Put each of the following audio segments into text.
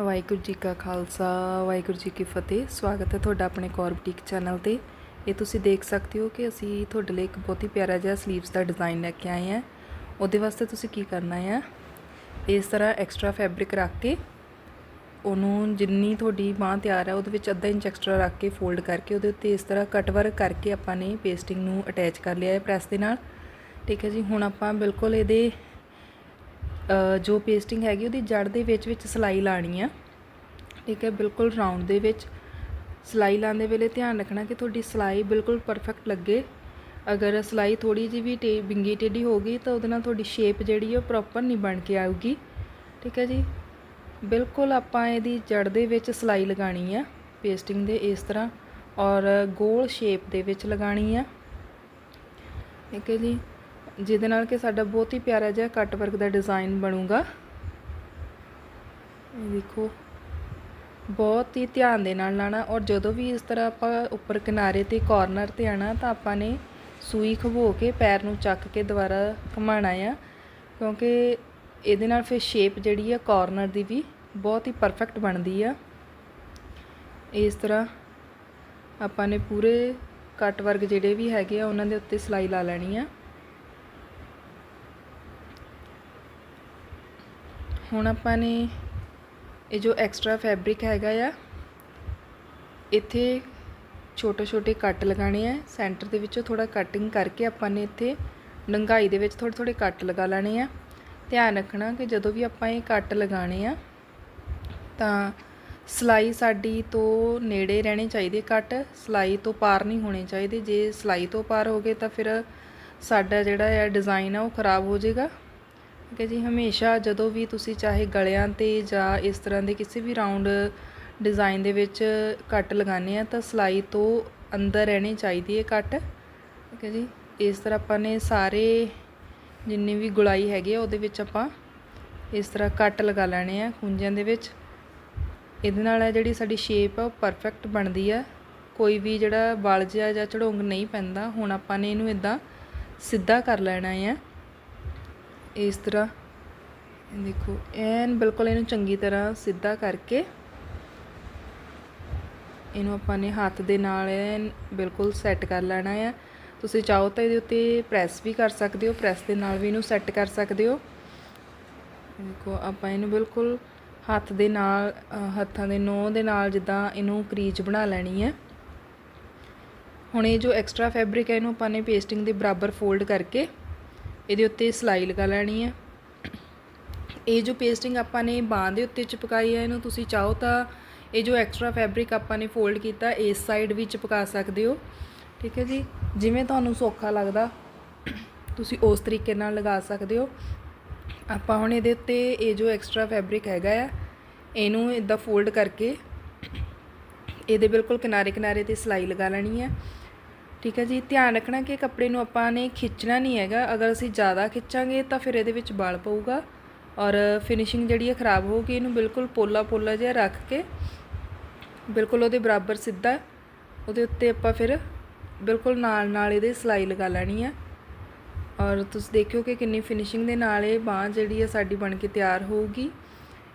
ਵਾਹਿਗੁਰੂ ਜੀ ਕਾ ਖਾਲਸਾ, ਵਾਹਿਗੁਰੂ ਜੀ ਕੀ ਫਤਿਹ। ਸਵਾਗਤ ਹੈ ਤੁਹਾਡਾ ਆਪਣੇ ਕੌਰ ਬੁਟੀਕ ਚੈਨਲ ਤੇ। ਇਹ ਤੁਸੀਂ ਦੇਖ ਸਕਦੇ ਹੋ ਕਿ ਅਸੀਂ ਤੁਹਾਡੇ ਲਈ ਇੱਕ ਬਹੁਤ ਹੀ ਪਿਆਰਾ ਜਿਹਾ 슬ੀਵਸ ਦਾ ਡਿਜ਼ਾਈਨ ਲੈ ਕੇ ਆਏ ਹਾਂ। ਉਹਦੇ ਵਾਸਤੇ ਤੁਸੀਂ ਕੀ ਕਰਨਾ ਹੈ ਇਸ ਤਰ੍ਹਾਂ ਐਕਸਟਰਾ ਫੈਬਰਿਕ ਰੱਖ ਕੇ, ਉਹਨੂੰ ਜਿੰਨੀ ਤੁਹਾਡੀ ਬਾਹ ਤਿਆਰ ਹੈ ਉਹਦੇ ਵਿੱਚ ਅੱਧਾ ਇੰਚ ਐਕਸਟਰਾ ਰੱਖ ਕੇ ਫੋਲਡ ਕਰਕੇ, ਉਹਦੇ ਉੱਤੇ ਇਸ ਤਰ੍ਹਾਂ ਕਟ ਵਰਕ ਕਰਕੇ ਆਪਾਂ ਨੇ ਪੇਸਟਿੰਗ ਨੂੰ ਅਟੈਚ ਕਰ ਲਿਆ ਹੈ ਪ੍ਰੈਸ ਦੇ ਨਾਲ। ਠੀਕ ਹੈ ਜੀ, ਹੁਣ ਆਪਾਂ ਬਿਲਕੁਲ ਇਹਦੇ ਜੋ ਪੇਸਟਿੰਗ ਹੈਗੀ ਉਹਦੀ ਜੜ ਦੇ ਵਿੱਚ ਵਿੱਚ ਸਲਾਈ ਲਾਣੀ ਆ। ਠੀਕ ਹੈ, ਬਿਲਕੁਲ ਰਾਉਂਡ ਦੇ ਵਿੱਚ ਸਲਾਈ ਲਾਉਂਦੇ ਵੇਲੇ ਧਿਆਨ ਰੱਖਣਾ ਕਿ ਤੁਹਾਡੀ ਸਲਾਈ ਬਿਲਕੁਲ ਪਰਫੈਕਟ ਲੱਗੇ। ਅਗਰ ਸਲਾਈ ਥੋੜੀ ਜਿਹੀ ਵੀ ਟੇ ਬਿੰਗੀ ਟੇਢੀ ਹੋ ਗਈ ਤਾਂ ਉਹਦੇ ਨਾਲ ਤੁਹਾਡੀ ਸ਼ੇਪ ਜਿਹੜੀ ਉਹ ਪ੍ਰੋਪਰ ਨਹੀਂ ਬਣ ਕੇ ਆਊਗੀ। ਠੀਕ ਹੈ ਜੀ? ਬਿਲਕੁਲ ਆਪਾਂ ਇਹਦੀ ਜੜ ਦੇ ਵਿੱਚ ਸਲਾਈ ਲਗਾਣੀ ਆ, ਪੇਸਟਿੰਗ ਦੇ ਇਸ ਤਰ੍ਹਾਂ। ਔਰ ਗੋਲ ਸ਼ੇਪ ਦੇ ਵਿੱਚ ਲਗਾਣੀ ਆ। ਠੀਕ ਹੈ ਜੀ? ਜਿਹਦੇ ਨਾਲ ਕਿ ਸਾਡਾ ਬਹੁਤ ਹੀ ਪਿਆਰਾ ਜਿਹਾ ਕੱਟ ਵਰਕ ਦਾ ਡਿਜ਼ਾਈਨ ਬਣੂਗਾ। ਇਹ ਦੇਖੋ, ਬਹੁਤ ਹੀ ਧਿਆਨ ਦੇ ਨਾਲ ਲਾਣਾ ਔਰ ਜਦੋਂ ਵੀ ਇਸ ਤਰ੍ਹਾਂ ਆਪਾਂ ਉੱਪਰ ਕਿਨਾਰੇ ਤੇ ਕਾਰਨਰ ਤੇ ਆਣਾ ਤਾਂ ਆਪਾਂ ਨੇ ਸੂਈ ਖਵੋ ਕੇ ਪੈਰ ਨੂੰ ਚੱਕ ਕੇ ਦੁਬਾਰਾ ਘੁਮਾਣਾ ਆ। ਕਿਉਂਕਿ ਇਹਦੇ ਨਾਲ ਫਿਰ ਸ਼ੇਪ ਜਿਹੜੀ ਆ ਕਾਰਨਰ ਦੀ ਵੀ ਬਹੁਤ ਹੀ ਪਰਫੈਕਟ ਬਣਦੀ ਆ। ਇਸ ਤਰ੍ਹਾਂ ਆਪਾਂ ਨੇ ਪੂਰੇ ਕੱਟ ਵਰਗ ਜਿਹੜੇ ਵੀ ਹੈਗੇ ਆ ਉਹਨਾਂ ਦੇ ਉੱਤੇ ਸਿਲਾਈ ਲਾ ਲੈਣੀ ਆ। ਹੁਣ ਆਪਾਂ ਨੇ ਇਹ ਜੋ ਐਕਸਟਰਾ ਫੈਬਰਿਕ ਹੈਗਾ ਆ, ਇੱਥੇ ਛੋਟੇ ਛੋਟੇ ਕੱਟ ਲਗਾਣੇ ਆ। ਸੈਂਟਰ ਦੇ ਵਿੱਚੋਂ ਥੋੜਾ ਕਟਿੰਗ ਕਰਕੇ ਆਪਾਂ ਨੇ ਇੱਥੇ ਡੰਗਾਈ ਦੇ ਵਿੱਚ ਥੋੜੇ ਥੋੜੇ ਕੱਟ ਲਗਾ ਲੈਣੇ ਆ। ਧਿਆਨ ਰੱਖਣਾ ਕਿ ਜਦੋਂ ਵੀ ਆਪਾਂ ਇਹ ਕੱਟ ਲਗਾਣੇ ਆ, ਤਾਂ ਸਲਾਈ ਸਾਡੀ ਤੋਂ ਨੇੜੇ ਰਹਿਣੇ ਚਾਹੀਦੇ ਕੱਟ, ਸਲਾਈ ਤੋਂ ਪਾਰ ਨਹੀਂ ਹੋਣੇ ਚਾਹੀਦੇ। ਜੇ ਸਲਾਈ ਤੋਂ ਪਾਰ ਹੋ ਗਏ ਤਾਂ ਫਿਰ ਸਾਡਾ ਜਿਹੜਾ ਹੈ ਡਿਜ਼ਾਈਨ ਆ ਉਹ ਖਰਾਬ ਹੋ ਜਾਏਗਾ। ਠੀਕ ਹੈ ਜੀ ਹਮੇਸ਼ਾ ਜਦੋਂ ਵੀ ਤੁਸੀਂ ਚਾਹੇ ਗਲਿਆਂ ਤੇ ਜਾਂ ਇਸ ਤਰ੍ਹਾਂ ਦੇ ਕਿਸੇ ਵੀ ਰਾਉਂਡ ਡਿਜ਼ਾਈਨ ਦੇ ਵਿੱਚ ਕੱਟ ਲਗਾਉਂਦੇ ਆ ਤਾਂ ਸਲਾਈ ਤੋਂ ਅੰਦਰ ਰਹਿਣੀ ਚਾਹੀਦੀ ਹੈ ਕੱਟ। ਠੀਕ ਹੈ ਜੀ। ਇਸ ਤਰ੍ਹਾਂ ਆਪਾਂ ਨੇ ਸਾਰੇ ਜਿੰਨੀ ਵੀ ਗੁਲਾਈ ਹੈਗੇ ਆ ਉਹਦੇ ਵਿੱਚ ਆਪਾਂ ਇਸ ਤਰ੍ਹਾਂ ਕੱਟ ਲਗਾ ਲੈਣੇ ਆ ਖੁੰਝਾਂ ਦੇ ਵਿੱਚ। ਇਹਦੇ ਨਾਲ ਹੈ ਜਿਹੜੀ ਸਾਡੀ ਸ਼ੇਪ ਆ ਉਹ ਪਰਫੈਕਟ ਬਣਦੀ ਆ। ਕੋਈ ਵੀ ਜਿਹੜਾ ਵਲ ਜਿਹਾ ਜਾਂ ਝੜੋਂਗ ਨਹੀਂ ਪੈਂਦਾ। ਹੁਣ ਆਪਾਂ ਨੇ ਇਹਨੂੰ ਇਦਾਂ ਸਿੱਧਾ ਕਰ ਲੈਣਾ ਆ। ਇਸ ਤਰ੍ਹਾਂ। ਦੇਖੋ, ਐਨ ਬਿਲਕੁਲ ਇਹਨੂੰ ਚੰਗੀ ਤਰ੍ਹਾਂ ਸਿੱਧਾ ਕਰਕੇ ਇਹਨੂੰ ਆਪਾਂ ਨੇ ਹੱਥ ਦੇ ਨਾਲ ਐਨ ਬਿਲਕੁਲ ਸੈੱਟ ਕਰ ਲੈਣਾ ਆ। ਤੁਸੀਂ ਚਾਹੋ ਤਾਂ ਇਹਦੇ ਉੱਤੇ ਪ੍ਰੈਸ ਵੀ ਕਰ ਸਕਦੇ ਹੋ ਪ੍ਰੈਸ ਦੇ ਨਾਲ ਵੀ ਇਹਨੂੰ ਸੈੱਟ ਕਰ ਸਕਦੇ ਹੋ। ਦੇਖੋ, ਆਪਾਂ ਇਹਨੂੰ ਬਿਲਕੁਲ ਹੱਥ ਦੇ ਨਾਲ ਹੱਥਾਂ ਦੇ ਨੋਹ ਦੇ ਨਾਲ ਜਿੱਦਾਂ ਇਹਨੂੰ ਕਰੀਚ ਬਣਾ ਲੈਣੀ ਹੈ ਹੁਣ ਇਹ ਜੋ ਐਕਸਟਰਾ ਫੈਬਰਿਕ ਹੈ ਇਹਨੂੰ ਆਪਾਂ ਨੇ ਪੇਸਟਿੰਗ ਦੇ ਬਰਾਬਰ ਫੋਲਡ ਕਰਕੇ ਇਹਦੇ ਉੱਤੇ ਸਲਾਈ ਲਗਾ ਲੈਣੀ ਹੈ ਇਹ ਜੋ ਪੇਸਟਿੰਗ ਆਪਾਂ ਨੇ ਬਾਂਹ ਦੇ ਉੱਤੇ ਚਿਪਕਾਈ ਹੈ ਇਹਨੂੰ ਤੁਸੀਂ ਚਾਹੋ ਤਾਂ ਇਹ ਜੋ ਐਕਸਟਰਾ ਫੈਬਰਿਕ ਆਪਾਂ ਨੇ ਫੋਲਡ ਕੀਤਾ, ਇਸ ਸਾਈਡ ਵੀ ਚਿਪਕਾ ਸਕਦੇ ਹੋ। ਠੀਕ ਹੈ ਜੀ? ਜਿਵੇਂ ਤੁਹਾਨੂੰ ਸੌਖਾ ਲੱਗਦਾ, ਤੁਸੀਂ ਉਸ ਤਰੀਕੇ ਨਾਲ ਲਗਾ ਸਕਦੇ ਹੋ। ਆਪਾਂ ਹੁਣ ਇਹਦੇ ਉੱਤੇ ਇਹ ਜੋ ਐਕਸਟਰਾ ਫੈਬਰਿਕ ਹੈਗਾ ਆ, ਇਹਨੂੰ ਇਦਾਂ ਫੋਲਡ ਕਰਕੇ ਇਹਦੇ ਬਿਲਕੁਲ ਕਿਨਾਰੇ ਕਿਨਾਰੇ ਤੇ ਸਲਾਈ ਲਗਾ ਲੈਣੀ ਹੈ ਠੀਕ ਹੈ ਜੀ, ਧਿਆਨ ਰੱਖਣਾ ਕਿ ਕੱਪੜੇ ਨੂੰ ਆਪਾਂ ਨੇ ਖਿੱਚਣਾ ਨਹੀਂ ਹੈਗਾ। ਅਗਰ ਅਸੀਂ ਜ਼ਿਆਦਾ ਖਿੱਚਾਂਗੇ ਤਾਂ ਫਿਰ ਇਹਦੇ ਵਿੱਚ ਬਲ ਪਊਗਾ ਔਰ ਫਿਨਿਸ਼ਿੰਗ ਜਿਹੜੀ ਹੈ ਖਰਾਬ ਹੋਊਗੀ, ਇਹਨੂੰ ਬਿਲਕੁਲ ਪੋਲਾ ਪੋਲਾ ਜਿਹਾ ਰੱਖ ਕੇ ਬਿਲਕੁਲ ਉਹਦੇ ਬਰਾਬਰ ਸਿੱਧਾ ਉਹਦੇ ਉੱਤੇ ਆਪਾਂ ਫਿਰ ਬਿਲਕੁਲ ਨਾਲ ਨਾਲ ਇਹਦੇ ਸਲਾਈ ਲਗਾ ਲੈਣੀ ਹੈ। ਔਰ ਤੁਸੀਂ ਦੇਖਿਓ ਕਿ ਕਿੰਨੀ ਫਿਨਿਸ਼ਿੰਗ ਦੇ ਨਾਲ ਇਹ ਬਾਹ ਜਿਹੜੀ ਹੈ ਸਾਡੀ ਬਣ ਕੇ ਤਿਆਰ ਹੋਊਗੀ।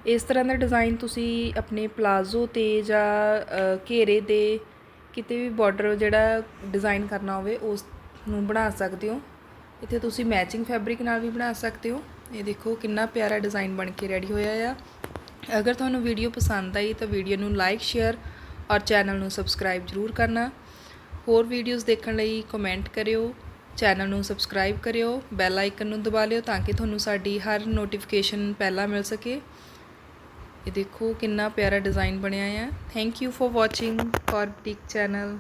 ਇਸ ਤਰ੍ਹਾਂ ਦਾ ਡਿਜ਼ਾਈਨ ਤੁਸੀਂ ਆਪਣੇ ਪਲਾਜ਼ੋ ਤੇ ਜਾਂ ਘੇਰੇ ਦੇ ਕਿਤੇ ਵੀ ਬਾਰਡਰ ਜਿਹੜਾ ਡਿਜ਼ਾਈਨ ਕਰਨਾ ਹੋਵੇ, ਉਸ ਨੂੰ ਬਣਾ ਸਕਦੇ ਹੋ। ਇੱਥੇ ਤੁਸੀਂ ਮੈਚਿੰਗ ਫੈਬਰਿਕ ਨਾਲ ਵੀ ਬਣਾ ਸਕਦੇ ਹੋ। ਇਹ ਦੇਖੋ ਕਿੰਨਾ ਪਿਆਰਾ ਡਿਜ਼ਾਈਨ ਬਣ ਕੇ ਰੈਡੀ ਹੋਇਆ ਆ। ਅਗਰ ਤੁਹਾਨੂੰ ਵੀਡੀਓ ਪਸੰਦ ਆਈ ਤਾਂ ਵੀਡੀਓ ਨੂੰ ਲਾਈਕ ਸ਼ੇਅਰ ਔਰ ਚੈਨਲ ਨੂੰ ਸਬਸਕ੍ਰਾਈਬ ਜ਼ਰੂਰ ਕਰਨਾ। ਹੋਰ ਵੀਡੀਓਜ਼ ਦੇਖਣ ਲਈ ਕਮੈਂਟ ਕਰਿਓ ਚੈਨਲ ਨੂੰ ਸਬਸਕ੍ਰਾਈਬ ਕਰਿਓ ਬੈਲ ਆਈਕਨ ਨੂੰ ਦਬਾ ਲਿਓ ਤਾਂ ਕਿ ਤੁਹਾਨੂੰ ਸਾਡੀ ਹਰ ਨੋਟੀਫਿਕੇਸ਼ਨ ਪਹਿਲਾਂ ਮਿਲ ਸਕੇ। ਇਹ ਦੇਖੋ ਕਿੰਨਾ ਪਿਆਰਾ ਡਿਜ਼ਾਈਨ ਬਣਿਆ ਆ। Thank you for watching for boutique channel